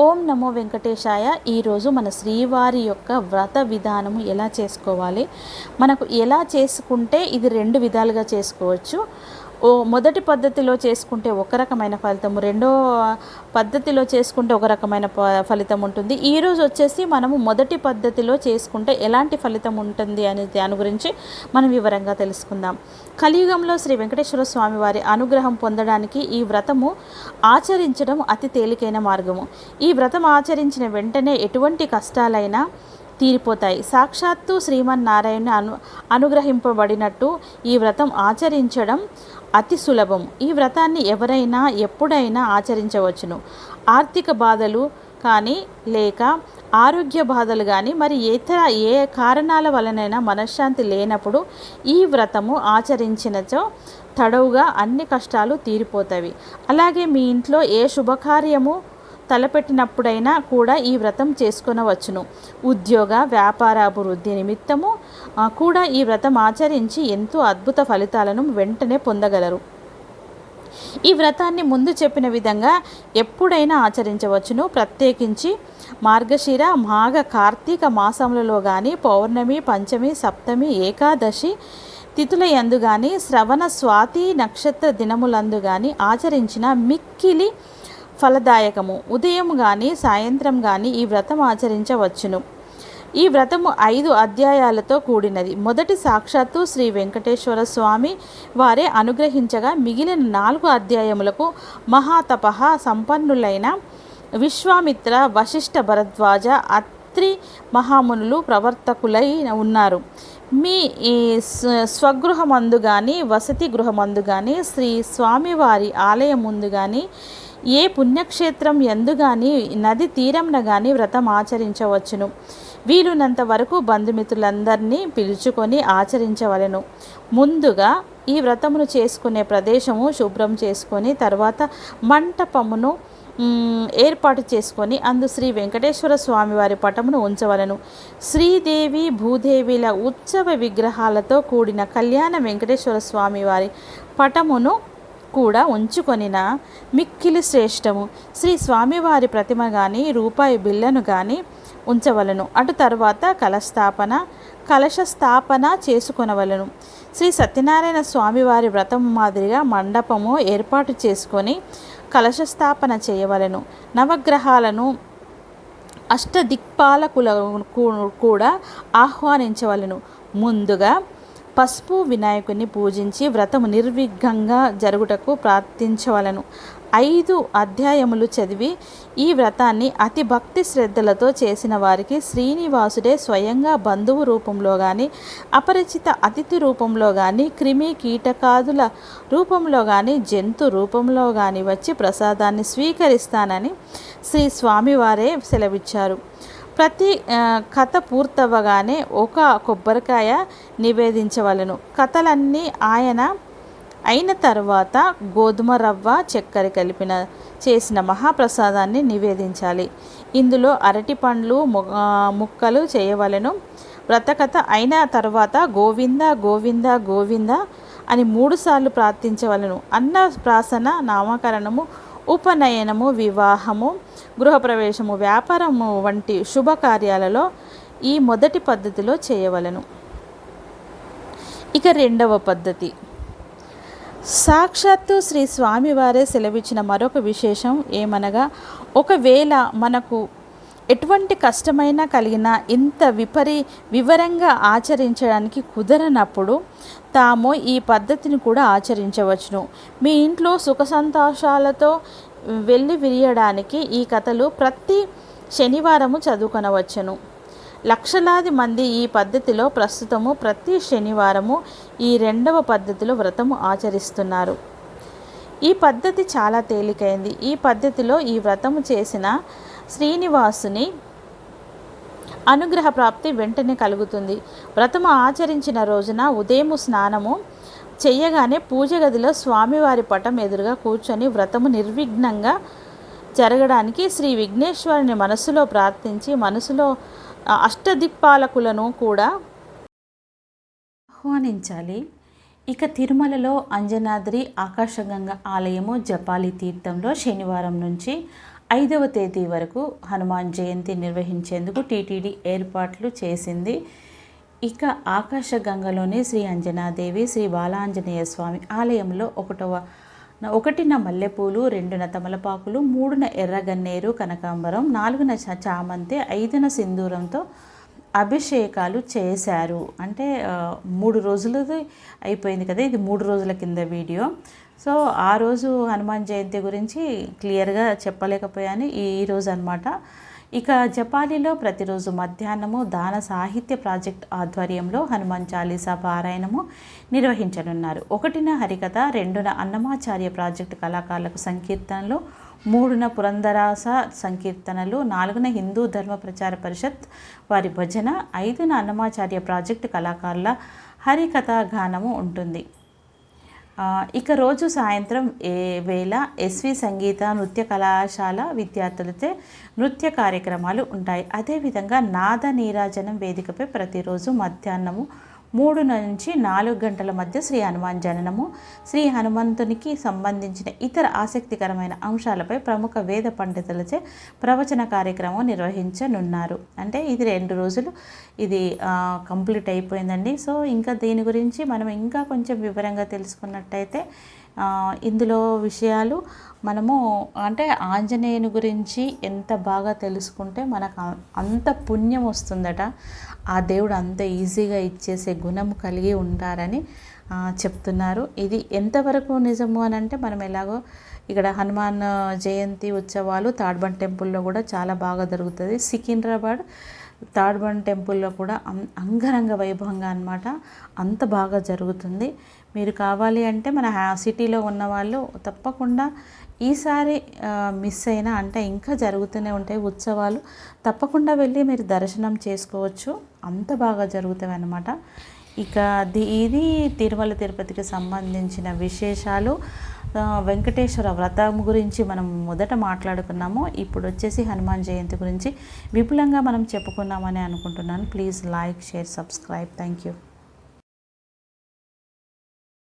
ఓం నమో వెంకటేశాయ. ఈరోజు మన శ్రీవారి యొక్క వ్రత విధానము ఎలా చేసుకోవాలి? మనకు ఎలా చేసుకుంటే ఇది రెండు విధాలుగా చేసుకోవచ్చు. ఓ మొదటి పద్ధతిలో చేసుకుంటే ఒక రకమైన ఫలితము రెండో పద్ధతిలో చేసుకుంటే ఒక రకమైన ప- ఫలితం ఉంటుంది. ఈరోజు వచ్చేసి మనము మొదటి పద్ధతిలో చేసుకుంటే ఎలాంటి ఫలితం ఉంటుంది అనే దాని గురించి మనం వివరంగా తెలుసుకుందాం. కలియుగంలో శ్రీ వెంకటేశ్వర స్వామి వారి అనుగ్రహం పొందడానికి ఈ వ్రతము ఆచరించడం అతి తేలికైన మార్గము. ఈ వ్రతం ఆచరించిన వెంటనే ఎటువంటి కష్టాలైనా తీరిపోతాయి. సాక్షాత్తు శ్రీమన్నారాయణ అను అనుగ్రహింపబడినట్టు ఈ వ్రతం ఆచరించడం అతి సులభం. ఈ వ్రతాన్ని ఎవరైనా ఎప్పుడైనా ఆచరించవచ్చును. ఆర్థిక బాధలు కానీ లేక ఆరోగ్య బాధలు కానీ మరి ఇతర ఏ కారణాల వలనైనా మనశ్శాంతి లేనప్పుడు ఈ వ్రతము ఆచరించినచో తడవుగా అన్ని కష్టాలు తీరిపోతాయి. అలాగే మీ ఇంట్లో ఏ శుభకార్యము తలపెట్టినప్పుడైనా కూడా ఈ వ్రతం చేసుకొనవచ్చును. ఉద్యోగ వ్యాపార అభివృద్ధి నిమిత్తము కూడా ఈ వ్రతం ఆచరించి ఎంతో అద్భుత ఫలితాలను వెంటనే పొందగలరు. ఈ వ్రతాన్ని ముందు చెప్పిన విధంగా ఎప్పుడైనా ఆచరించవచ్చును. ప్రత్యేకించి మార్గశిర మాఘ కార్తీక మాసములలో కానీ పౌర్ణమి పంచమి సప్తమి ఏకాదశి తిథుల యందు కానీ శ్రవణ స్వాతి నక్షత్ర దినములందు కానీ ఆచరించిన మిక్కిలి ఫలదాయకము. ఉదయం కానీ సాయంత్రం కానీ ఈ వ్రతం ఆచరించవచ్చును. ఈ వ్రతము ఐదు అధ్యాయాలతో కూడినది. మొదటి సాక్షాత్తు శ్రీ వెంకటేశ్వర స్వామి వారే అనుగ్రహించగా మిగిలిన నాలుగు అధ్యాయములకు మహాతప సంపన్నులైన విశ్వామిత్ర వశిష్ఠ భరద్వాజ అత్రి మహామునులు ప్రవర్తకులై ఉన్నారు. మీ ఈ స్వ- స్వగృహమందు కానీ వసతి గృహమందు కానీ శ్రీ స్వామివారి ఆలయం ముందు కానీ ఏ పుణ్యక్షేత్రం ఎందుగాని నది తీరంన కానీ వ్రతం ఆచరించవచ్చును. వీలునంత వరకు బంధుమిత్రులందరినీ పిలుచుకొని ఆచరించవలెను. ముందుగా ఈ వ్రతమును చేసుకునే ప్రదేశము శుభ్రం చేసుకొని తర్వాత మంటపమును ఏర్పాటు చేసుకొని అందు శ్రీ వెంకటేశ్వర స్వామివారి పటమును ఉంచవలను. శ్రీదేవి భూదేవిల ఉత్సవ విగ్రహాలతో కూడిన కళ్యాణ వెంకటేశ్వర స్వామివారి పటమును కూడా ఉంచుకొనిన మిక్కిలి శ్రేష్టము. శ్రీ స్వామివారి ప్రతిమ కానీ రూపాయి బిళ్ళను కానీ ఉంచవలను. అటు తర్వాత కలస్థాపన కలశ స్థాపన చేసుకొనవలను. శ్రీ సత్యనారాయణ స్వామివారి వ్రతం మాదిరిగా మండపము ఏర్పాటు చేసుకొని కలశ స్థాపన చేయవలను. నవగ్రహాలను అష్టదిక్పాలకులను కూ- కూడా ఆహ్వానించవలను. ముందుగా పసుపు వినాయకుని పూజించి వ్రతము నిర్విఘ్నంగా జరుగుటకు ప్రార్థించవలను. ఐదు అధ్యాయములు చదివి ఈ వ్రతాన్ని అతి భక్తి శ్రద్ధలతో చేసిన వారికి శ్రీనివాసుడే స్వయంగా బంధువు రూపంలో కానీ అపరిచిత అతిథి రూపంలో కానీ క్రిమి కీటకాదుల రూపంలో కానీ జంతు రూపంలో కానీ వచ్చి ప్రసాదాన్ని స్వీకరిస్తానని శ్రీ స్వామివారే సెలవిచ్చారు. ప్రతి కథ పూర్తవ్వగానే ఒక కొబ్బరికాయ నివేదించవలను. కథలన్నీ ఆయన అయిన తర్వాత గోధుమ రవ్వ చక్కెర కలిపిన చేసిన మహాప్రసాదాన్ని నివేదించాలి. ఇందులో అరటి పండ్లు ముక్కలు చేయవలెను. వ్రతకథ అయిన తర్వాత గోవింద గోవింద గోవింద అని మూడుసార్లు ప్రార్థించవలను. అన్న ప్రాసన నామకరణము ఉపనయనము వివాహము గృహప్రవేశము వ్యాపారము వంటి శుభకార్యాలలో ఈ మొదటి పద్ధతిలో చేయవలను. ఇక రెండవ పద్ధతి. సాక్షాత్తు శ్రీ స్వామివారే సెలవిచ్చిన మరొక విశేషం ఏమనగా ఒకవేళ మనకు ఎటువంటి కష్టమైనా కలిగినా ఇంత విపరీ వివరంగా ఆచరించడానికి కుదరనప్పుడు తాము ఈ పద్ధతిని కూడా ఆచరించవచ్చును. మీ ఇంట్లో సుఖ సంతోషాలతో వెళ్ళి విరియడానికి ఈ కథలు ప్రతి శనివారము చదువుకొనవచ్చును. లక్షలాది మంది ఈ పద్ధతిలో ప్రస్తుతము ప్రతి శనివారము ఈ రెండవ పద్ధతిలో వ్రతము ఆచరిస్తున్నారు. ఈ పద్ధతి చాలా తేలికైంది. ఈ పద్ధతిలో ఈ వ్రతము చేసిన శ్రీనివాసుని అనుగ్రహ ప్రాప్తి వెంటనే కలుగుతుంది. వ్రతము ఆచరించిన రోజున ఉదయం స్నానము చేయగానే పూజ గదిలో స్వామివారి పటం ఎదురుగా కూర్చొని వ్రతము నిర్విఘ్నంగా జరగడానికి శ్రీ విఘ్నేశ్వరుని మనసులో ప్రార్థించి మనసులో అష్టదిక్పాలకులను కూడా ఆహ్వానించాలి. ఇక తిరుమలలో అంజనాద్రి ఆకాశగంగ ఆలయము జపాలి తీర్థంలో శనివారం నుంచి ఐదవ తేదీ వరకు హనుమాన్ జయంతి నిర్వహించేందుకు టీటీడీ ఏర్పాట్లు చేసింది. ఇక ఆకాశగంగలోని శ్రీ అంజనాదేవి శ్రీ బాలాంజనేయ స్వామి ఆలయంలో ఒకటవ ఒకటిన మల్లెపూలు రెండున తమలపాకులు మూడున ఎర్రగన్నేరు కనకాంబరం నాలుగున చామంతి ఐదున సింధూరంతో అభిషేకాలు చేశారు. అంటే మూడు రోజులది అయిపోయింది కదా ఇది మూడు రోజుల కింద వీడియో. సో ఆ రోజు హనుమాన్ జయంతి గురించి క్లియర్గా చెప్పలేకపోయాను ఈ రోజు అనమాట ఇక జపాలిలో ప్రతిరోజు మధ్యాహ్నము దాన సాహిత్య ప్రాజెక్ట్ ఆధ్వర్యంలో హనుమాన్ చాలీసా పారాయణము నిర్వహించనున్నారు. ఒకటిన హరికథ రెండున అన్నమాచార్య ప్రాజెక్టు కళాకారులకు సంకీర్తనలు మూడున పురంధరాస సంకీర్తనలు నాలుగున హిందూ ధర్మ ప్రచార పరిషత్ వారి భజన ఐదున అన్నమాచార్య ప్రాజెక్టు కళాకారుల హరికథా గానము ఉంటుంది. ఇక రోజు సాయంత్రం ఏ వేళ ఎస్వి సంగీత నృత్య కళాశాల విద్యార్థులతో నృత్య కార్యక్రమాలు ఉంటాయి. అదేవిధంగా నాద నీరాజనం వేదికపై ప్రతిరోజు మధ్యాహ్నము మూడు నుంచి నాలుగు గంటల మధ్య శ్రీ హనుమాన్ జననము. శ్రీ హనుమంతునికి సంబంధించిన ఇతర ఆసక్తికరమైన అంశాలపై ప్రముఖ వేద పండితులచే ప్రవచన కార్యక్రమం నిర్వహించనున్నారు. అంటే ఇది రెండు రోజులు ఇది కంప్లీట్ అయిపోయిందండి. సో ఇంకా దీని గురించి మనం ఇంకా కొంచెం వివరంగా తెలుసుకున్నట్టయితే ఇందులో విషయాలు మనము అంటే ఆంజనేయుని గురించి ఎంత బాగా తెలుసుకుంటే మనకు అంత పుణ్యం వస్తుందట. ఆ దేవుడు అంత ఈజీగా ఇచ్చేసే గుణం కలిగి ఉంటారని చెప్తున్నారు. ఇది ఎంతవరకు నిజము అని అంటే మనం ఎలాగో ఇక్కడ హనుమాన్ జయంతి ఉత్సవాలు తాడ్బన్ టెంపుల్లో కూడా చాలా బాగా జరుగుతుంది. సికింద్రాబాద్ తాడ్బండ్ టెంపుల్లో కూడా అంగరంగ వైభవంగా అనమాట అంత బాగా జరుగుతుంది. మీరు కావాలి అంటే మన సిటీలో ఉన్న వాళ్ళు తప్పకుండా ఈసారి మిస్ అయినా అంటే ఇంకా జరుగుతూనే ఉంటాయి ఉత్సవాలు. తప్పకుండా వెళ్ళి మీరు దర్శనం చేసుకోవచ్చు. అంత బాగా జరుగుతాయి అన్నమాట. ఇక ఇది తిరుమల తిరుపతికి సంబంధించిన విశేషాలు. వెంకటేశ్వర వ్రతం గురించి మనం మొదట మాట్లాడుకున్నాము. ఇప్పుడు వచ్చేసి హనుమాన్ జయంతి గురించి విపులంగా మనం చెప్పుకున్నామని అనుకుంటున్నాను. Please like share subscribe thank you